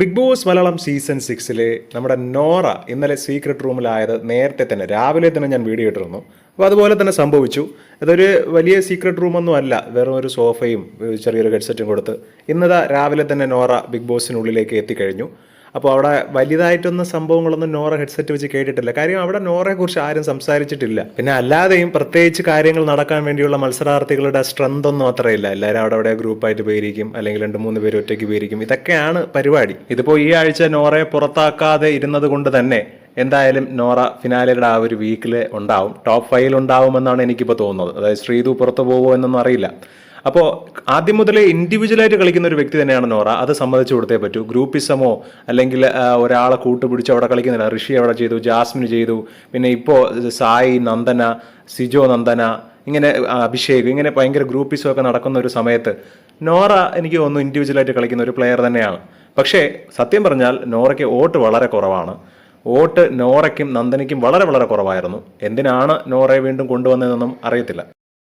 Big boss Malayalam season സിക്സിലെ നമ്മുടെ നോറ ഇന്നലെ സീക്രട്ട് റൂമിലായത് നേരത്തെ തന്നെ രാവിലെ തന്നെ ഞാൻ വീഡിയോ ഇട്ടിരുന്നു. അപ്പോൾ അതുപോലെ തന്നെ സംഭവിച്ചു. അതൊരു വലിയ സീക്രട്ട് റൂമൊന്നും അല്ല. വെറും ഒരു സോഫയും ചെറിയൊരു ഹെഡ്സെറ്റും കൊടുത്ത് ഇന്നതാ രാവിലെ തന്നെ നോറ ബിഗ് ബോസിനുള്ളിലേക്ക് എത്തിക്കഴിഞ്ഞു. അപ്പോൾ അവിടെ വലിയതായിട്ടൊന്നും സംഭവങ്ങളൊന്നും നോറ ഹെഡ്സെറ്റ് വെച്ച് കേട്ടിട്ടില്ല. കാര്യം അവിടെ നോറയെക്കുറിച്ച് ആരും സംസാരിച്ചിട്ടില്ല. പിന്നെ അല്ലാതെയും പ്രത്യേകിച്ച് കാര്യങ്ങൾ നടക്കാൻ വേണ്ടിയുള്ള മത്സരാർത്ഥികളുടെ സ്ട്രെങ്ത് ഒന്നും അത്രയില്ല. എല്ലാവരും അവിടെ അവിടെ ഗ്രൂപ്പായിട്ട് പോയിരിക്കും അല്ലെങ്കിൽ രണ്ട് മൂന്ന് പേര് ഒറ്റയ്ക്ക് പോയിരിക്കും ഇതൊക്കെയാണ് പരിപാടി. ഇതിപ്പോൾ ഈ ആഴ്ച നോറയെ പുറത്താക്കാതെ ഇരുന്നത് കൊണ്ട് തന്നെ എന്തായാലും നോറ ഫിനാലയുടെ ആ ഒരു വീക്കിൽ ഉണ്ടാവും. ടോപ്പ് ഫൈവിൽ ഉണ്ടാവുമെന്നാണ് എനിക്കിപ്പോൾ തോന്നുന്നത്. അതായത് ശ്രീതു പുറത്തു പോകുമോ എന്നൊന്നും അറിയില്ല. അപ്പോൾ ആദ്യം മുതലേ ഇൻഡിവിജ്വലായിട്ട് കളിക്കുന്ന ഒരു വ്യക്തി തന്നെയാണ് നോറ. അത് സമ്മതിച്ചു കൊടുത്തേ പറ്റൂ. ഗ്രൂപ്പിസമോ അല്ലെങ്കിൽ ഒരാളെ കൂട്ടുപിടിച്ച് അവിടെ കളിക്കുന്നില്ല. ഋഷി അവിടെ ചെയ്തു ജാസ്മിൻ ചെയ്തു. പിന്നെ ഇപ്പോൾ സായി നന്ദന സിജോ നന്ദന ഇങ്ങനെ അഭിഷേക് ഇങ്ങനെ ഭയങ്കര ഗ്രൂപ്പിസം ഒക്കെ നടക്കുന്ന ഒരു സമയത്ത് നോറ എനിക്ക് തോന്നുന്നു ഇൻഡിവിജ്വലായിട്ട് കളിക്കുന്ന ഒരു പ്ലെയർ തന്നെയാണ്. പക്ഷേ സത്യം പറഞ്ഞാൽ നോറയ്ക്ക് വോട്ട് വളരെ കുറവാണ്. വോട്ട് നോറയ്ക്കും നന്ദനയ്ക്കും വളരെ വളരെ കുറവായിരുന്നു. എന്തിനാണ് നോറയെ വീണ്ടും കൊണ്ടുവന്നതെന്നും അറിയത്തില്ല.